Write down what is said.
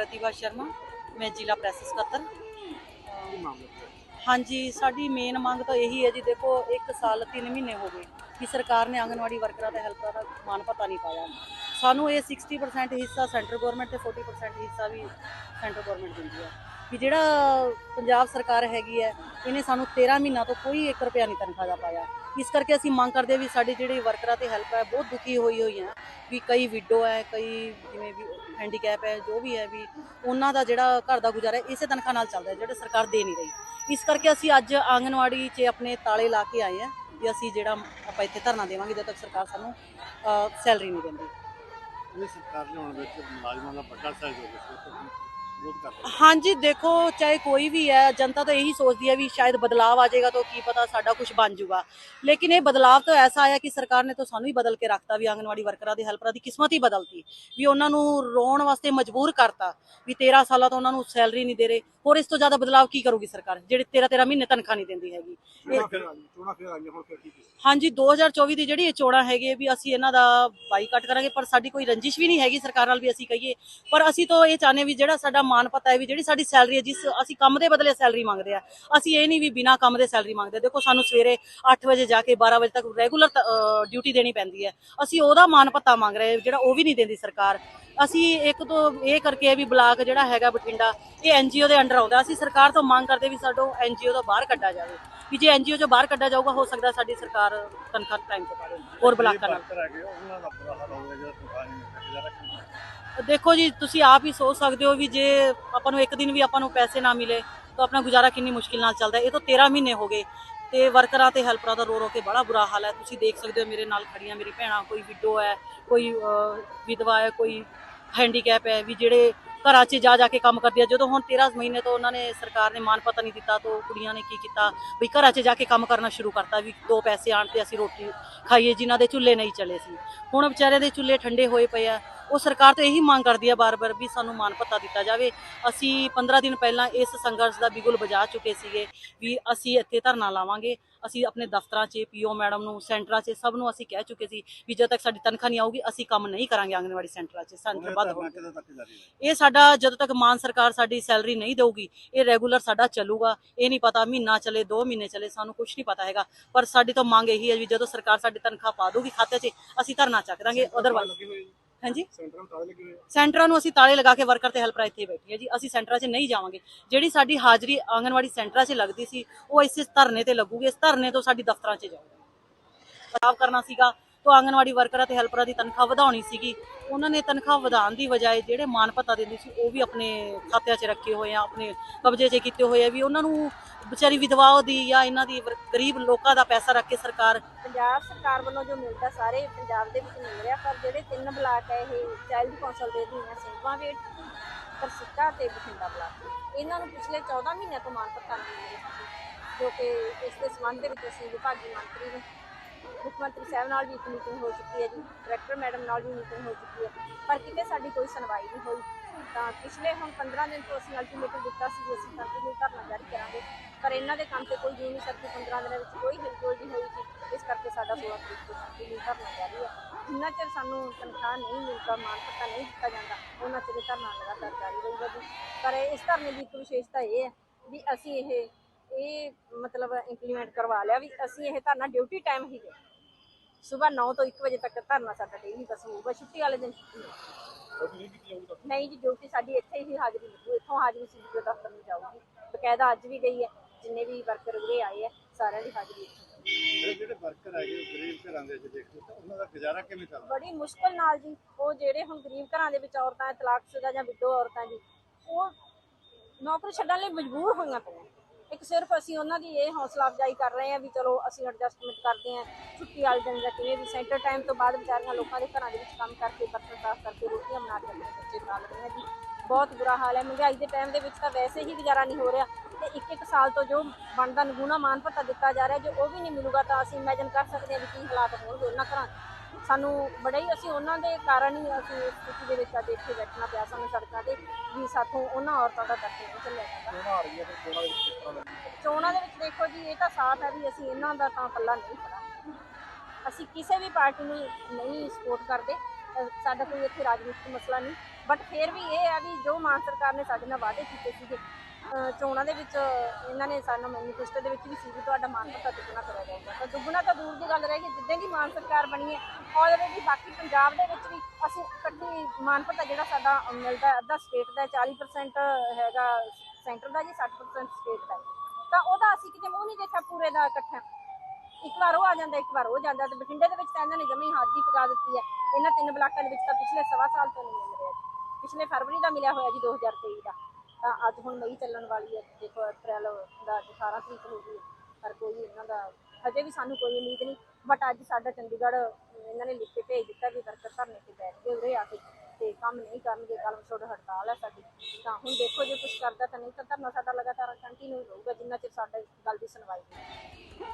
ਪ੍ਰਤਿਭਾ ਸ਼ਰਮਾ ਮੈਂ ਜ਼ਿਲ੍ਹਾ ਪ੍ਰੈਸ ਸਕੱਤਰ। ਹਾਂਜੀ ਸਾਡੀ ਮੇਨ ਮੰਗ ਤਾਂ ਇਹੀ ਹੈ ਜੀ ਦੇਖੋ 1 ਸਾਲ 3 ਮਹੀਨੇ ਹੋ ਗਏ ਕਿ ਸਰਕਾਰ ਨੇ ਆਂਗਨਵਾੜੀ ਵਰਕਰਾਂ ਤੇ ਹੈਲਪਰਾਂ ਦਾ ਮਾਨ ਪਤਾ ਨਹੀਂ ਪਾਇਆ। ਸਾਨੂੰ ਇਹ 60% ਹਿੱਸਾ ਸੈਂਟਰ ਗਵਰਨਮੈਂਟ ਤੇ 40% ਹਿੱਸਾ ਵੀ ਸੈਂਟਰ ਗਵਰਨਮੈਂਟ ਦਿੰਦੀ ਹੈ। ਕਿ ਜਿਹੜਾ ਪੰਜਾਬ ਸਰਕਾਰ ਹੈਗੀ ਹੈ, ਇਹਨੇ ਸਾਨੂੰ 13 ਮਹੀਨਾ ਤੋਂ ਕੋਈ 1 ਰੁਪਿਆ ਨਹੀਂ ਤਨਖਾਹ ਦਾ ਪਾਇਆ। ਇਸ ਕਰਕੇ ਅਸੀਂ ਮੰਗ ਕਰਦੇ ਹਾਂ ਵੀ ਸਾਡੀ ਜਿਹੜੀ ਵਰਕਰਾਂ ਤੇ ਹੈਲਪ ਹੈ, ਬਹੁਤ ਦੁਖੀ ਹੋਈ ਹੋਈ ਹੈ ਵੀ ਕਈ ਵਿਡੋ ਹੈ, ਕਈ ਜਿਵੇਂ ਵੀ ਹੈਂਡੀਕੈਪ ਹੈ, ਜੋ ਵੀ ਹੈ ਵੀ ਉਹਨਾਂ ਦਾ ਜਿਹੜਾ ਘਰ ਦਾ ਗੁਜ਼ਾਰਾ ਇਸੇ ਤਨਖਾਹ ਨਾਲ ਚੱਲਦਾ ਜਿਹੜਾ ਸਰਕਾਰ ਦੇ ਨਹੀਂ ਰਹੀ। ਇਸ ਕਰਕੇ ਅਸੀਂ ਅੱਜ ਆਂਗਨਵਾੜੀ 'ਚ ਆਪਣੇ ਤਾਲੇ ਲਾ ਕੇ ਆਏ ਹਾਂ ਵੀ ਅਸੀਂ ਜਿਹੜਾ ਆਪਾਂ ਇੱਥੇ ਧਰਨਾ ਦੇਵਾਂਗੇ, ਜਦੋਂ ਤੱਕ ਸਰਕਾਰ ਸਾਨੂੰ ਸੈਲਰੀ ਨਹੀਂ ਦਿੰਦੀ। ਇਹ ਸਰਕਾਰ ਲਿਆਉਣ ਵਿੱਚ ਮੁਲਾਜ਼ਮਾਂ ਦਾ ਵੱਡਾ ਸਹਿਯੋਗ ਹੈ ਵਿਰੋਧ। ਹਾਂਜੀ ਦੇਖੋ ਚਾਹੇ ਕੋਈ ਵੀ ਹੈ ਜਨਤਾ ਤਾਂ ਇਹੀ ਸੋਚਦੀ ਹੈ ਵੀ ਸ਼ਾਇਦ ਬਦਲਾਵ ਆ ਜਾਏਗਾ ਤਾਂ ਕੀ ਪਤਾ ਸਾਡਾ ਕੁਝ ਬਣ ਜਾਊਗਾ। ਲੇਕਿਨ ਇਹ ਬਦਲਾਵ ਤਾਂ ਐਸਾ ਆਇਆ ਕਿ ਸਰਕਾਰ ਨੇ ਤਾਂ ਸਾਨੂੰ ਹੀ ਬਦਲ ਕੇ ਰੱਖਤਾ ਵੀ ਆਂਗਨਵਾੜੀ ਵਰਕਰਾਂ ਦੀ ਹੈਲਪਰਾਂ ਦੀ ਕਿਸਮਤ ਹੀ ਬਦਲਤੀ ਵੀ ਉਹਨਾਂ ਨੂੰ ਰੋਣ ਵਾਸਤੇ ਮਜਬੂਰ ਕਰਤਾ ਵੀ 13 ਸਾਲਾਂ ਤੋਂ ਉਹਨਾਂ ਨੂੰ ਸੈਲਰੀ ਨਹੀਂ ਦੇ ਰਹੇ। ਹੋਰ ਇਸ ਤੋਂ ਜ਼ਿਆਦਾ ਬਦਲਾਵ ਕੀ ਕਰੂਗੀ ਸਰਕਾਰ? ਜਿਹੜੇ 13 13 ਮਹੀਨੇ ਤਨਖਾਹ ਨਹੀਂ ਦਿੰਦੀ ਹੈਗੀ। ਚੋਣਾਂ ਫਿਰ ਆ ਗਈਆਂ ਚੋਣਾਂ ਫਿਰ ਆ ਗਈਆਂ ਹੁਣ ਫਿਰ ਕੀ ਕੀਤਾ ਹਾਂਜੀ 2024 ਦੀ ਜਿਹੜੀ ਇਹ ਚੋਣਾਂ ਹੈਗੇ ਵੀ ਅਸੀਂ ਇਹਨਾਂ ਦਾ ਬਾਈਕਾਟ ਕਰਾਂਗੇ ਪਰ ਸਾਡੀ ਕੋਈ ਰੰਜਿਸ਼ ਵੀ ਨਹੀਂ ਹੈਗੀ ਸਰਕਾਰ ਨਾਲ ਵੀ ਅਸੀਂ ਕਹੀਏ। ਪਰ ਅਸੀਂ ਤਾਂ ਇਹ ਚਾਹੁੰਦੇ ਵੀ ਜਿਹੜਾ ਸਾਡਾ ਮਾਨ ਪਤਾ ਹੈ ਵੀ ਜਿਹੜੀ ਸਾਡੀ ਸੈਲਰੀ ਹੈ, ਜਿਸ ਅਸੀਂ ਕੰਮ ਦੇ ਬਦਲੇ ਸੈਲਰੀ ਮੰਗਦੇ ਆ ਅਸੀਂ ਇਹ ਨਹੀਂ ਵੀ ਬਿਨਾ ਕੰਮ ਦੇ ਸੈਲਰੀ ਮੰਗਦੇ। ਦੇਖੋ, ਸਾਨੂੰ ਸਵੇਰੇ 8 ਵਜੇ ਜਾ ਕੇ 12 ਵਜੇ ਤੱਕ ਰੈਗੂਲਰ ਡਿਊਟੀ ਦੇਣੀ ਪੈਂਦੀ ਹੈ। ਅਸੀਂ ਉਹਦਾ ਮਾਨ ਪੱਤਾ ਮੰਗ ਰਹੇ ਜਿਹੜਾ ਉਹ ਵੀ ਨਹੀਂ ਦਿੰਦੀ ਸਰਕਾਰ। ਅਸੀਂ ਇੱਕ ਤੋਂ ਇਹ ਕਰਕੇ ਵੀ ਬਲਾਕ ਜਿਹੜਾ ਹੈਗਾ ਬਠਿੰਡਾ, ਇਹ ਐਨਜੀਓ ਦੇ ਅੰਡਰ ਆਉਂਦਾ। ਅਸੀਂ ਸਰਕਾਰ ਤੋਂ ਮੰਗ ਕਰਦੇ ਵੀ ਸਾਡੋ ਐਨਜੀਓ ਤੋਂ ਬਾਹਰ ਕੱਢਿਆ ਜਾਵੇ। ਵੀ ਜੇ ਐਨਜੀਓ ਚੋਂ ਬਾਹਰ ਕੱਢਿਆ ਜਾਊਗਾ ਹੋ ਸਕਦਾ ਸਾਡੀ ਸਰਕਾਰ ਤਨਖਾਹ ਟਾਈਮ ਤੇ ਪਾਵੇ ਹੋਰ ਬਲਾਕਾਂ ਨਾਲ ਵਰਕਰ ਹੈਗੇ ਉਹਨਾਂ ਦਾ ਬੁਰਾ ਹਾਲ ਹੋਊਗਾ ਜਿਹੜਾ ਤਨਖਾਹ ਨਹੀਂ ਮਿਲਦਾ ਗੁਜ਼ਾਰਾ ਕਿਵੇਂ ਹੋਊਗਾ? ਦੇਖੋ ਜੀ ਤੁਸੀਂ ਆਪ ਹੀ ਸੋਚ ਸਕਦੇ ਹੋ ਵੀ ਜੇ ਆਪਾਂ ਨੂੰ ਇੱਕ ਦਿਨ ਵੀ ਆਪਾਂ ਨੂੰ ਪੈਸੇ ਨਾ ਮਿਲੇ ਤਾਂ ਆਪਣਾ ਗੁਜ਼ਾਰਾ ਕਿੰਨੀ ਮੁਸ਼ਕਿਲ ਨਾਲ ਚੱਲਦਾ। ਇਹ ਤਾਂ 13 ਮਹੀਨੇ ਹੋ ਗਏ ਤੇ ਵਰਕਰਾਂ ਤੇ ਹੈਲਪਰਾਂ ਦਾ ਰੋ ਰੋ ਕੇ ਬੜਾ ਬੁਰਾ ਹਾਲ ਹੈ ਤੁਸੀਂ ਦੇਖ ਸਕਦੇ ਹੋ ਮੇਰੇ ਨਾਲ ਖੜੀਆਂ ਮੇਰੀ ਭੈਣਾਂ ਕੋਈ ਵਿਡੋ ਹੈ ਕੋਈ ਵਿਧਵਾ ਹੈ ਕੋਈ ਹੈਂਡੀਕੈਪ ਹੈ ਵੀ ਜਿਹੜੇ ਘਰਾਂ 'ਚ ਜਾ ਜਾ ਕੇ ਕੰਮ ਕਰਦੀ ਆ। ਜਦੋਂ ਹੁਣ 13 ਮਹੀਨੇ ਤੋਂ ਉਹਨਾਂ ਨੇ ਸਰਕਾਰ ਨੇ ਮਾਨ ਪਤਾ ਨਹੀਂ ਦਿੱਤਾ ਤਾਂ ਕੁੜੀਆਂ ਨੇ ਕੀ ਕੀਤਾ? ਵੀ ਘਰਾਂ 'ਚ ਜਾ ਕੇ ਕੰਮ ਕਰਨਾ ਸ਼ੁਰੂ ਕਰਤਾ ਵੀ ਦੋ ਪੈਸੇ ਆਣ ਤੇ ਅਸੀਂ ਰੋਟੀ ਖਾਈਏ, ਜਿਨ੍ਹਾਂ ਦੇ ਚੁੱਲ੍ਹੇ ਨਹੀਂ ਚਲੇ ਸੀ। ਹੁਣ ਵਿਚਾਰੇ ਦੇ ਚੁੱਲ੍ਹੇ ਠੰਡੇ ਹੋਏ ਪਏ ਆ। ਉਹ ਸਰਕਾਰ ਤੋਂ ਇਹੀ ਮੰਗ ਕਰਦੀ ਆ ਬਾਰ-ਬਾਰ ਵੀ ਸਾਨੂੰ ਮਾਨ ਪਤਾ ਦਿੱਤਾ ਜਾਵੇ। ਅਸੀਂ 15 ਦਿਨ ਪਹਿਲਾਂ ਇਸ ਸੰਘਰਸ਼ ਦਾ ਬਿਗੁਲ ਵਜਾ ਚੁੱਕੇ ਸੀਗੇ ਵੀ ਅਸੀਂ ਇੱਥੇ ਧਰਨਾ ਲਾਵਾਂਗੇ। ਅਸੀਂ ਆਪਣੇ ਦਫ਼ਤਰਾਂ 'ਚ ਪੀਓ ਮੈਡਮ ਨੂੰ ਸੈਂਟਰਾਂ 'ਚ ਸਭ ਨੂੰ ਅਸੀਂ ਕਹਿ ਚੁੱਕੇ ਸੀ ਵੀ ਜਦੋਂ ਤੱਕ ਸਾਡੀ ਤਨਖਾਹ ਨਹੀਂ ਆਊਗੀ ਅਸੀਂ ਕੰਮ ਨਹੀਂ ਕਰਾਂਗੇ ਆਂਗਨਵਾੜੀ ਸੈਂਟਰਾਂ 'ਚ ਸੈਂਟਰ ਬੰਦ ਹੋਣਗੇ ਇਹ ਸਾਡਾ ਜਦੋਂ ਤੱਕ ਮਾਨ ਸਰਕਾਰ ਸਾਡੀ ਸੈਲਰੀ ਨਹੀਂ ਦੇਊਗੀ ਇਹ ਰੈਗੂਲਰ ਸਾਡਾ ਚੱਲੂਗਾ। ਇਹ ਨਹੀਂ ਪਤਾ ਮਹੀਨਾ ਚੱਲੇ 2 ਮਹੀਨੇ ਚੱਲੇ ਸਾਨੂੰ ਕੁਝ ਨਹੀਂ ਪਤਾ ਹੈਗਾ। ਪਰ ਸਾਡੀ ਤਾਂ ਮੰਗ ਇਹੀ ਹੈ ਵੀ ਜਦੋਂ ਸਰਕਾਰ ਸਾਡੀ ਤਨਖਾਹ ਪਾ ਦੂਗੀ ਖਾਤੇ 'ਚ ਅਸੀਂ ਧਰਨਾ ਚੱਕ ਦਾਂਗੇ ਅਦਰਵਾਈਜ਼ ਹਾਂਜੀ। ਸੈਂਟਰਾਂ ਤਾਲੇ ਲੱਗੇ ਹੋਏ ਸੈਂਟਰਾਂ ਨੂੰ ਅਸੀਂ ਤਾਲੇ ਲਗਾ ਕੇ ਵਰਕਰ ਤੇ ਹੈਲਪਰ ਇੱਥੇ ਬੈਠੀ ਹੈ ਜੀ। ਅਸੀਂ ਸੈਂਟਰਾਂ 'ਚ ਨਹੀਂ ਜਾਵਾਂਗੇ। ਜਿਹੜੀ ਸਾਡੀ ਹਾਜ਼ਰੀ ਆਂਗਨਵਾੜੀ ਸੈਂਟਰਾਂ 'ਚ ਲੱਗਦੀ ਸੀ ਉਹ ਇਸੇ ਧਰਨੇ ਤੇ ਲੱਗੂਗੀ। ਇਸ ਧਰਨੇ ਤੋਂ ਸਾਡੀ ਦਫ਼ਤਰਾਂ 'ਚ ਜਾਊਗੀ। ਬਦਲਾਵ ਕਰਨਾ ਸੀਗਾ। ਤਾਂ ਆਂਗਨਵਾੜੀ ਵਰਕਰਾਂ ਤੇ ਹੈਲਪਰਾਂ ਦੀ ਤਨਖਾਹ ਵਧਾਉਣੀ ਸੀਗੀ, ਉਹਨਾਂ ਨੇ ਤਨਖਾਹ ਵਧਾਉਣ ਦੀ ਬਜਾਏ ਜਿਹੜੇ ਮਾਨ ਪਤਾ ਦਿੰਦੇ ਸੀ, ਉਹ ਵੀ ਆਪਣੇ ਖਾਤਿਆਂ 'ਚ ਰੱਖੇ ਹੋਏ ਆ, ਆਪਣੇ ਕਬਜ਼ੇ 'ਚ ਕੀਤੇ ਹੋਏ ਆ ਵੀ ਉਹਨਾਂ ਨੂੰ ਵਿਚਾਰੀ ਵਿਧਵਾਓ ਦੀ ਜਾਂ ਇਹਨਾਂ ਦੀ ਗਰੀਬ ਲੋਕਾਂ ਦਾ ਪੈਸਾ ਰੱਖ ਕੇ ਸਰਕਾਰ ਪੰਜਾਬ ਸਰਕਾਰ ਵੱਲੋਂ ਜੋ ਮਿਲਦਾ ਸਾਰੇ ਪੰਜਾਬ ਦੇ ਵਿੱਚ ਮਿਲ ਰਿਹਾ, ਪਰ ਜਿਹੜੇ ਤਿੰਨ ਬਲਾਕ ਹੈ ਇਹ ਚਾਈਲਡ ਕੌਂਸਲ ਦੇ ਅਧੀਨ ਹੈ ਸਿੰਘਾਂ ਵੇਟ ਤਰਸਿੱਕਾ ਤੇ ਬਠਿੰਡਾ ਬਲਾਕ ਇਹਨਾਂ ਨੂੰ ਪਿਛਲੇ 14 ਮਹੀਨਿਆਂ ਤੋਂ ਮਾਨ ਪੱਤਾ ਮਿਲ ਰਿਹਾ ਸੀ, ਜੋ ਕਿ ਇਸ ਦੇ ਸੰਬੰਧ ਦੇ ਵਿੱਚ ਅਸੀਂ ਵਿਭਾਗੀ ਮੰਤਰੀ ਨੂੰ ਮੁੱਖ ਮੰਤਰੀ ਸਾਹਿਬ ਨਾਲ ਵੀ ਇੱਕ ਮੀਟਿੰਗ ਹੋ ਚੁੱਕੀ ਹੈ ਜੀ, ਡਾਇਰੈਕਟਰ ਮੈਡਮ ਨਾਲ ਵੀ ਮੀਟਿੰਗ ਹੋ ਚੁੱਕੀ ਹੈ। ਪਰ ਕਿਤੇ ਸਾਡੀ ਕੋਈ ਸੁਣਵਾਈ ਨਹੀਂ ਹੋਈ। ਤਾਂ ਪਿਛਲੇ ਹੁਣ 15 ਦਿਨ ਤੋਂ ਅਸੀਂ ਅਲਟੀਮੇਟਮ ਦਿੱਤਾ ਸੀ ਕਿ ਅਸੀਂ ਕੰਟੀਨਿਊ ਧਰਨਾ ਜਾਰੀ ਕਰਾਂਗੇ। ਪਰ ਇਹਨਾਂ ਦੇ ਕੰਮ ਤੇ ਕੋਈ ਜੂ ਨਹੀਂ ਸਕਦੀ 15 ਦਿਨਾਂ ਵਿੱਚ ਕੋਈ ਹਿਲਜੁਲ ਨਹੀਂ ਹੋਈ ਸੀ ਇਸ ਕਰਕੇ ਸਾਡਾ 16 ਤਰੀਕ ਤੋਂ ਕੰਟੀਨਿਊ ਧਰਨਾ ਜਾਰੀ ਹੈ। ਜਿੰਨਾ ਚਿਰ ਸਾਨੂੰ ਤਨਖਾਹ ਨਹੀਂ ਮਿਲਦਾ, ਮਾਨ ਪੱਤਾ ਨਹੀਂ ਦਿੱਤਾ ਜਾਂਦਾ, ਉਹਨਾਂ ਚਿਰ ਧਰਨਾ ਲਗਾਤਾਰ ਜਾਰੀ ਰਹੂਗਾ ਜੀ। ਪਰ ਇਸ ਧਰਨੇ ਦੀ ਇੱਕ ਵਿਸ਼ੇਸ਼ਤਾ ਇਹ ਹੈ ਵੀ ਅਸੀਂ ਇਹ ਇਹ ਮਤਲਬ ਇੰਪਲੀਮੈਂਟ ਕਰਵਾ ਲਿਆ ਵੀ ਅਸੀਂ ਇਹ ਧਰਨਾ ਡਿਊਟੀ ਟਾਈਮ ਹੀ ਦੇ ਸਵੇਰ 9 ਤੋਂ 1 ਵਜੇ ਤੱਕ ਧਰਨਾ ਸਾਡਾ ਡੇਲੀ ਬਸ ਹੋਊਗਾ ਛੁੱਟੀ ਵਾਲੇ ਦਿਨ ਛੁੱਟੀ ਉਹ ਨਹੀਂ ਜੀ ਡਿਊਟੀ ਸਾਡੀ ਇੱਥੇ ਹੀ ਹਾਜ਼ਰੀ ਲੱਗੂ ਇੱਥੋਂ ਹਾਜ਼ਰੀ ਸੀ ਦਫ਼ਤਰ ਨੂੰ ਜਾਊਗੀ। ਬਕਾਇਦਾ ਅੱਜ ਵੀ ਗਈ ਹੈ ਜਿੰਨੇ ਵੀ ਵਰਕਰ ਉਰੇ ਆਏ ਆ ਸਾਰਿਆਂ ਦੀ ਹਾਜ਼ਰੀ ਇੱਥੇ ਹੋਊਗੀ। ਜਿਹੜੇ ਜਿਹੜੇ ਵਰਕਰ ਹੈਗੇ ਉਹ ਗਰੀਬ ਘਰਾਂ ਦੇ ਵਿੱਚ ਦੇਖਦੇ ਤਾਂ ਉਹਨਾਂ ਦਾ ਗੁਜ਼ਾਰਾ ਕਿਵੇਂ ਚੱਲਦਾ? ਬੜੀ ਮੁਸ਼ਕਲ ਨਾਲ ਜੀ ਉਹ ਜਿਹੜੇ ਹੁਣ ਗਰੀਬ ਘਰਾਂ ਦੇ ਵਿੱਚ ਔਰਤਾਂ ਹੈ, ਤਲਾਕਸ਼ੁਦਾ ਜਾਂ ਵਿਡੋ ਔਰਤਾਂ ਜੀ ਉਹ ਨੌਕਰੀ ਛੱਡਣ ਲਈ ਮਜਬੂਰ ਹੋਈਆਂ ਪਈਆਂ। ਇੱਕ ਸਿਰਫ ਅਸੀਂ ਉਹਨਾਂ ਦੀ ਇਹ ਹੌਸਲਾ ਅਫਜ਼ਾਈ ਕਰ ਰਹੇ ਹਾਂ ਵੀ ਚਲੋ ਅਸੀਂ ਐਡਜਸਟਮੈਂਟ ਕਰਦੇ ਹਾਂ, ਛੁੱਟੀ ਵਾਲੇ ਦਿਨ ਜਾਂ ਕਿਵੇਂ ਵੀ ਸੈਂਟਰ ਟਾਈਮ ਤੋਂ ਬਾਅਦ ਵਿਚਾਰੀਆਂ ਲੋਕਾਂ ਦੇ ਘਰਾਂ ਦੇ ਵਿੱਚ ਕੰਮ ਕਰਕੇ, ਬਰਤਨ ਸਾਫ਼ ਕਰਕੇ, ਰੋਟੀਆਂ ਬਣਾ ਕੇ ਆਪਣੇ ਬੱਚੇ ਲੈਂਦੇ ਰਹੀਆਂ ਜੀ। ਬਹੁਤ ਬੁਰਾ ਹਾਲ ਹੈ, ਮਹਿੰਗਾਈ ਦੇ ਟਾਈਮ ਦੇ ਵਿੱਚ ਤਾਂ ਵੈਸੇ ਹੀ ਗੁਜ਼ਾਰਾ ਨਹੀਂ ਹੋ ਰਿਹਾ। ਤੇ ਇੱਕ ਇੱਕ ਸਾਲ ਤੋਂ ਜੋ ਬਣਦਾ ਨਗੂਣਾ ਮਾਨ ਭੱਤਾ ਦਿੱਤਾ ਜਾ ਰਿਹਾ ਜੇ ਉਹ ਵੀ ਨਹੀਂ ਮਿਲੂਗਾ ਤਾਂ ਅਸੀਂ ਇਮੇਜਿਨ ਕਰ ਸਕਦੇ ਹਾਂ ਵੀ ਕੀ ਹਾਲਾਤ ਹੋਣਗੇ ਉਹਨਾਂ ਘਰਾਂ। ਸਾਨੂੰ ਬੜਾ ਹੀ ਅਸੀਂ ਉਹਨਾਂ ਦੇ ਕਾਰਨ ਹੀ ਅਸੀਂ ਇਸ ਸਥਿਤੀ ਦੇ ਵਿੱਚ ਅੱਜ ਇੱਥੇ ਬੈਠਣਾ ਪਿਆ ਸਾਨੂੰ ਸੜਕਾਂ ਤੇ ਵੀ ਸਾਥੋਂ ਉਹਨਾਂ ਔਰਤਾਂ ਦਾ ਦਰਦ ਨਹੀਂ ਚੱਲਿਆ ਜਾਂਦਾ ਚੋਣਾਂ ਦੇ ਵਿੱਚ ਦੇਖੋ ਜੀ ਇਹ ਤਾਂ ਸਾਫ਼ ਹੈ ਵੀ ਅਸੀਂ ਇਹਨਾਂ ਦਾ ਤਾਂ ਪੱਲਾ ਨਹੀਂ ਫੜਾਂਗੇ ਅਸੀਂ ਕਿਸੇ ਵੀ ਪਾਰਟੀ ਨੂੰ ਨਹੀਂ ਸਪੋਰਟ ਕਰਦੇ ਸਾਡਾ ਕੋਈ ਇੱਥੇ ਰਾਜਨੀਤਿਕ ਮਸਲਾ ਨਹੀਂ। ਬਟ ਫਿਰ ਵੀ ਇਹ ਆ ਵੀ ਜੋ ਮਾਨ ਸਰਕਾਰ ਨੇ ਸਾਡੇ ਨਾਲ ਵਾਅਦੇ ਕੀਤੇ ਸੀਗੇ ਚੋਣਾਂ ਦੇ ਵਿੱਚ ਇਹਨਾਂ ਨੇ ਸਾਨੂੰ ਮੈਨੀਫੈਸਟੋ ਦੇ ਵਿੱਚ ਵੀ ਸੀ ਵੀ ਤੁਹਾਡਾ ਮਾਨ ਭੱਤਾ ਦੁੱਗਣਾ ਕਰਿਆ ਜਾਊਗਾ। ਪਰ ਦੁੱਗਣਾ ਤਾਂ ਦੂਰ ਦੀ ਗੱਲ ਰਹਿ ਗਈ ਜਿੱਦਾਂ ਦੀ ਮਾਨ ਸਰਕਾਰ ਬਣੀ ਹੈ ਆਲਰੇਡੀ ਬਾਕੀ ਪੰਜਾਬ ਦੇ ਵਿੱਚ ਵੀ ਅਸੀਂ ਇਕੱਠੀ ਮਾਨ ਭੱਤਾ ਜਿਹੜਾ ਸਾਡਾ ਮਿਲਦਾ ਅੱਧਾ ਸਟੇਟ ਦਾ ਹੈ, 40% ਹੈਗਾ ਸੈਂਟਰ ਦਾ ਜੀ 60% ਸਟੇਟ ਦਾ ਤਾਂ ਉਹਦਾ ਅਸੀਂ ਕਿਤੇ ਮੂੰਹ ਨਹੀਂ ਦੇਖਿਆ ਪੂਰੇ ਦਾ ਇਕੱਠਾ। ਇੱਕ ਵਾਰ ਉਹ ਆ ਜਾਂਦਾ ਇੱਕ ਵਾਰ ਉਹ ਜਾਂਦਾ ਤੇ ਬਠਿੰਡੇ ਦੇ ਵਿੱਚ ਤਾਂ ਇਹਨਾਂ ਨੇ ਜਮੀ ਹਾਜ਼ਰੀ ਪਗਾ ਦਿੱਤੀ ਹੈ। ਇਹਨਾਂ ਤਿੰਨ ਬਲਾਕਾਂ ਦੇ ਵਿੱਚ ਤਾਂ ਪਿਛਲੇ ਸਵਾ ਸਾਲ ਤੋਂ ਨਹੀਂ ਮਿਲ ਰਿਹਾ ਜੀ। ਪਿਛਲੇ ਫਰਵਰੀ ਦਾ ਮਿਲਿਆ ਹੋਇਆ ਜੀ 2023 ਦਾ। ਤਾਂ ਅੱਜ ਹੁਣ ਮਈ ਚੱਲਣ ਵਾਲੀ ਹੈ, ਦੇਖੋ ਅਪ੍ਰੈਲ ਦਾ 18 ਤਰੀਕ ਹੋ ਗਈ ਪਰ ਕੋਈ ਇਹਨਾਂ ਦਾ, ਹਜੇ ਵੀ ਸਾਨੂੰ ਕੋਈ ਉਮੀਦ ਨਹੀਂ ਬਟ ਅੱਜ ਸਾਡਾ ਚੰਡੀਗੜ੍ਹ ਇਹਨਾਂ ਨੇ ਲਿਖ ਕੇ ਭੇਜ ਦਿੱਤਾ ਵੀ ਵਰਕਰ ਧਰਨੇ ਤੇ ਬੈਠ ਕੇ ਉਰੇ ਆ ਕੇ ਤੇ ਕੰਮ ਨਹੀਂ ਕਰਨਗੇ ਕਲਮ ਛੋੜ ਹੜਤਾਲ ਹੈ ਸਾਡੀ, ਤਾਂ ਹੁਣ ਦੇਖੋ ਜੇ ਕੁਝ ਕਰਦਾ ਤਾਂ ਨਹੀਂ ਤਾਂ ਧਰਨਾ ਸਾਡਾ ਲਗਾਤਾਰ ਕੰਟੀਨਿਊ ਰਹੂਗਾ, ਜਿੰਨਾ ਚਿਰ ਸਾਡੇ ਗੱਲ ਦੀ ਸੁਣਵਾਈ ਨਹੀਂ।